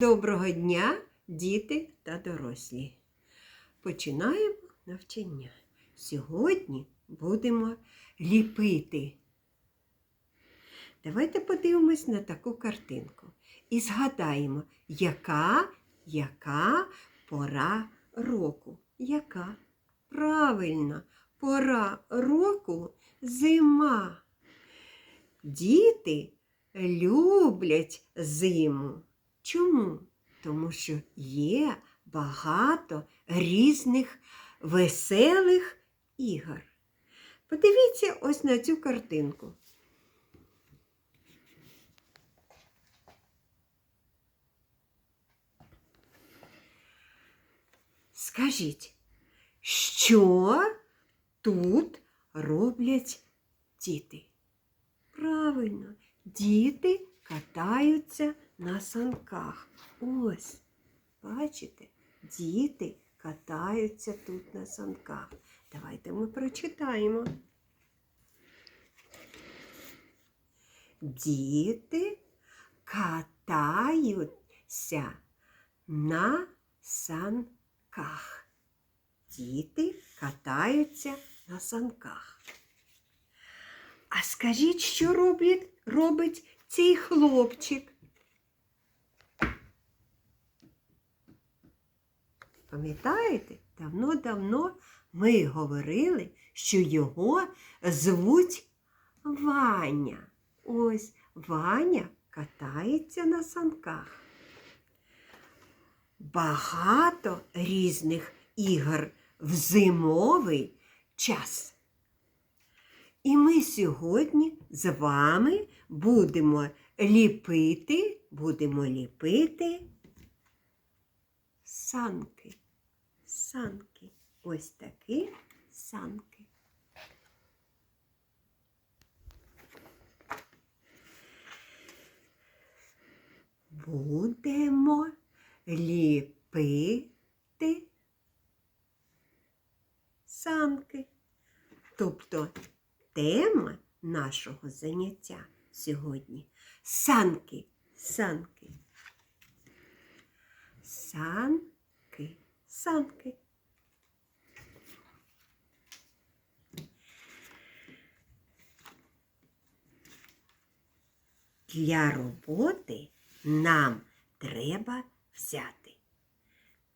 Доброго дня, діти та дорослі. Починаємо навчання. Сьогодні будемо ліпити. Давайте подивимось на таку картинку і згадаємо, яка, яка пора року. Яка? Правильно, пора року зима. Діти люблять зиму. Чому? Тому що є багато різних веселих ігор. Подивіться ось на цю картинку. Скажіть, що тут роблять діти? Правильно, діти катаються на санках. Ось, бачите, діти катаються тут на санках. Давайте ми прочитаємо. Діти катаються на санках. Діти катаються на санках. А скажіть, що робить, робить цей хлопчик? Пам'ятаєте, давно-давно ми говорили, що його звуть Ваня. Ось Ваня катається на санках. Багато різних ігор в зимовий час. І ми сьогодні з вами будемо ліпити, будемо ліпити санки. Санки. Ось такі санки. Будемо ліпити санки. Тобто тема нашого заняття сьогодні санки, санки. Санки, санки. Для роботи нам треба взяти.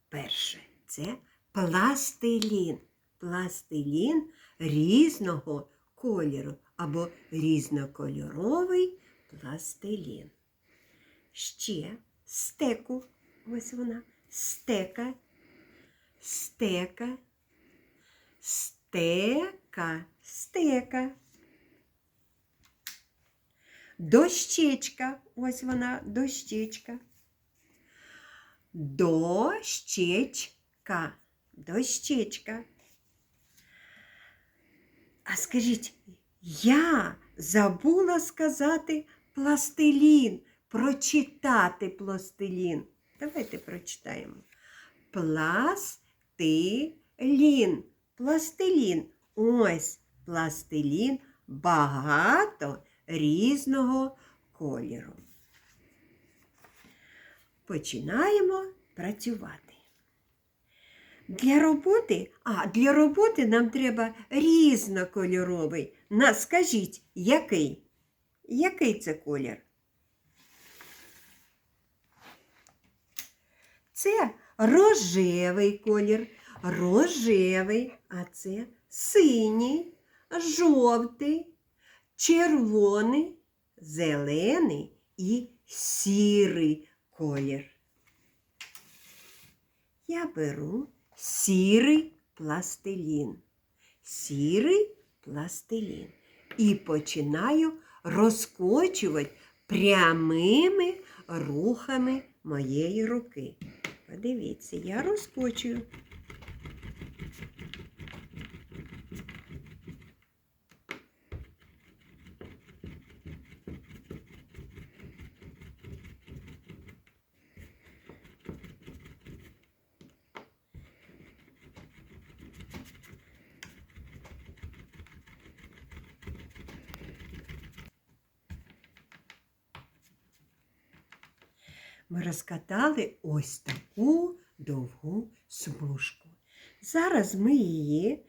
Перше це пластилін. Пластилін різного кольору або різнокольоровий пластилін. Ще стеку. Ось вона. Стека. Стека. Стека. Стека. Дощечка. Ось вона, дощечка. Дощечка. Дощечка. А скажіть, я забула сказати пластилін, прочитати пластилін. Давайте прочитаємо. Пластилін. Пластилін. Ось пластилін багато різного кольору. Починаємо працювати. Для роботи, а для роботи нам треба різнокольоровий. На, скажіть, який? Який це колір? Це рожевий колір, рожевий, а це синій, жовтий, червоний, зелений і сірий колір. Я беру сірий пластилін. Сірий пластилін. І починаю розкочувати прямими рухами моєї руки. Подивіться, я розкочую. Ми розкатали ось таку довгу смужку. Зараз ми її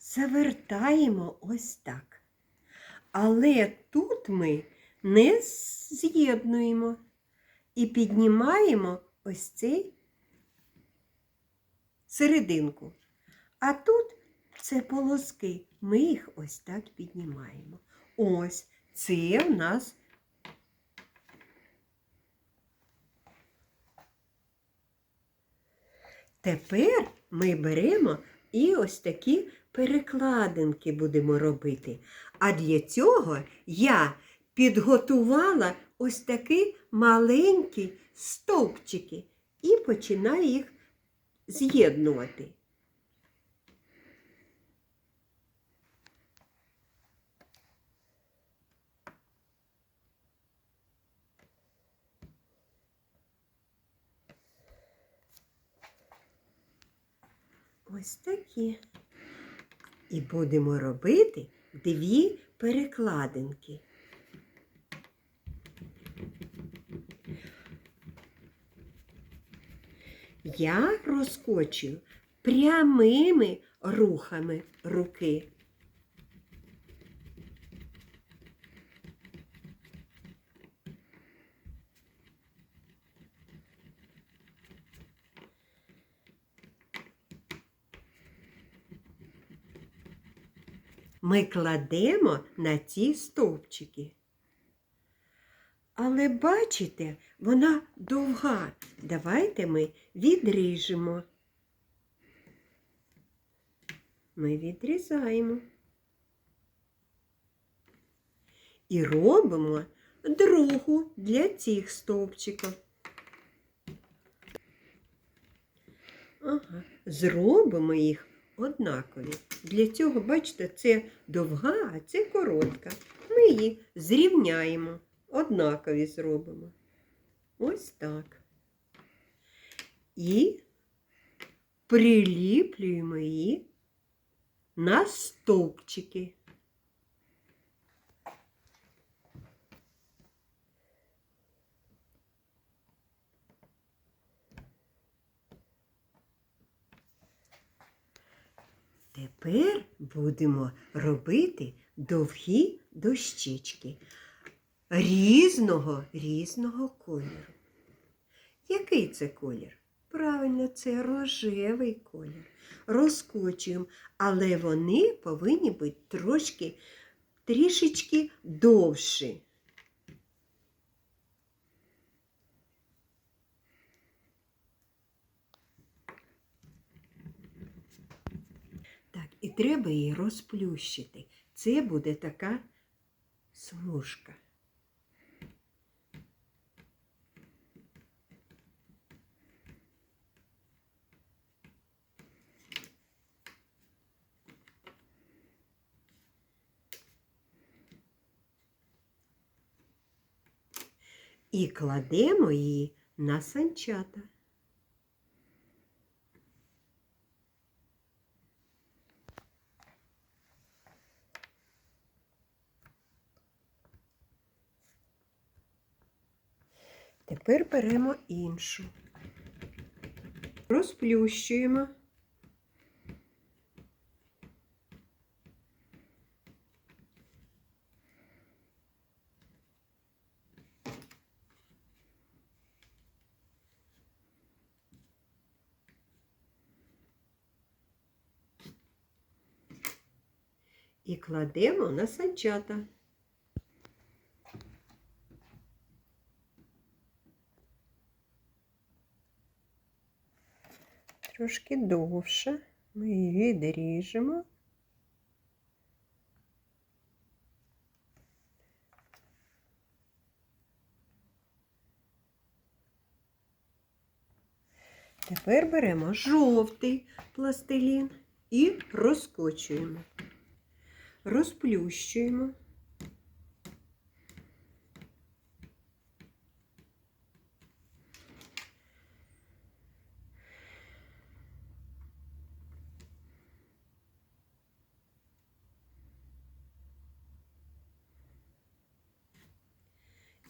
завертаємо ось так. Але тут ми не з'єднуємо і піднімаємо ось цей серединку. А тут це полоски. Ми їх ось так піднімаємо. Ось це в нас Тепер ми беремо і ось такі перекладинки будемо робити. А для цього я підготувала ось такі маленькі стовпчики і починаю їх з'єднувати. Ось такі. І будемо робити дві перекладинки. Я розкочую прямими рухами руки. Ми кладемо на ці стовпчики. Але бачите, вона довга. Давайте ми відріжемо. Ми відрізаємо. І робимо другу для цих стовпчиків. Ага, зробимо їх однакові. Для цього, бачите, це довга, а це коротка. Ми її зрівняємо, однакові зробимо. Ось так. І приліплюємо її на стовпчики. Тепер будемо робити довгі дощечки різного різного кольору. Який це колір? Правильно, це рожевий колір. Розкочуємо, але вони повинні бути трошки трішечки довші. Так, і треба її розплющити. Це буде така смужка. І кладемо її на санчата. Тепер беремо іншу. Розплющуємо. І кладемо на санчата. Трошки довше ми її відріжемо. Тепер беремо жовтий пластилін і розкочуємо, розплющуємо.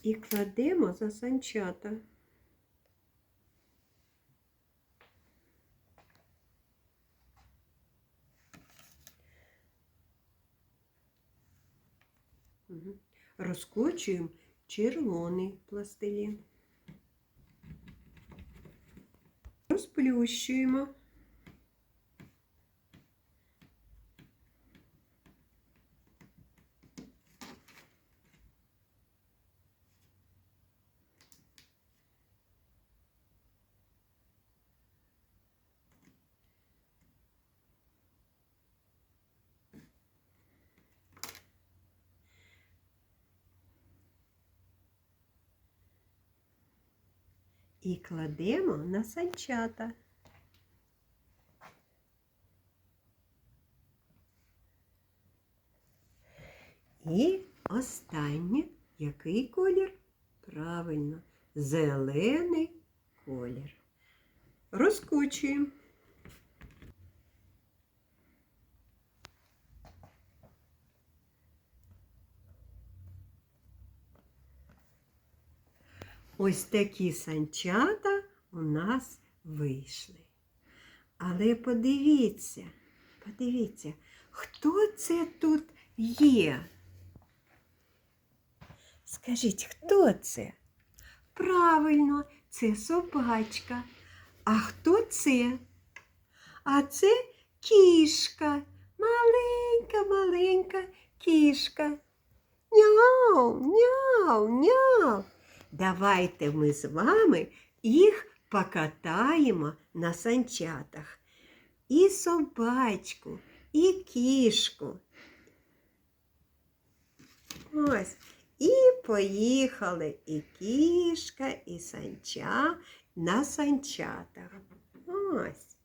і кладемо за санчата. Розкочуємо червоний пластилін, розплющуємо. І кладемо на санчата. І останнє, який колір? Правильно, зелений колір. Розкочуємо. Ось такі санчата у нас вийшли. Але подивіться, подивіться, хто це тут є? Скажіть, хто це? Правильно, це собачка. А хто це? А це кішка. Маленька, маленька кішка. Няу, няу, няу. Давайте ми з вами їх покатаємо на санчатах. І собачку, і кішку. Ось. І поїхали і кішка, і санча на санчатах. Ось.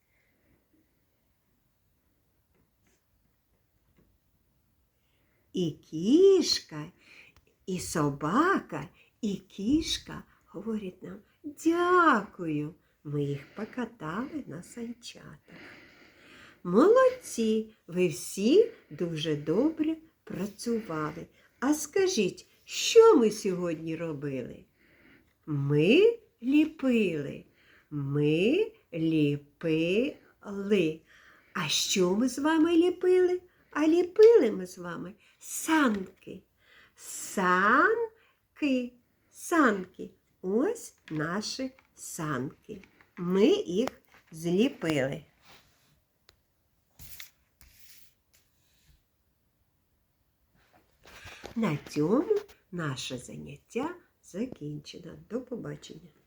І кішка, і собака, і кішка говорять нам дякую. Ми їх покатали на санчатах. Молодці, ви всі дуже добре працювали. А скажіть, що ми сьогодні робили? Ми ліпили. Ми ліпили. А що ми з вами ліпили? А ліпили ми з вами санки. Санки. Санки. Ось наші санки. Ми їх зліпили. На цьому наше заняття закінчено. До побачення.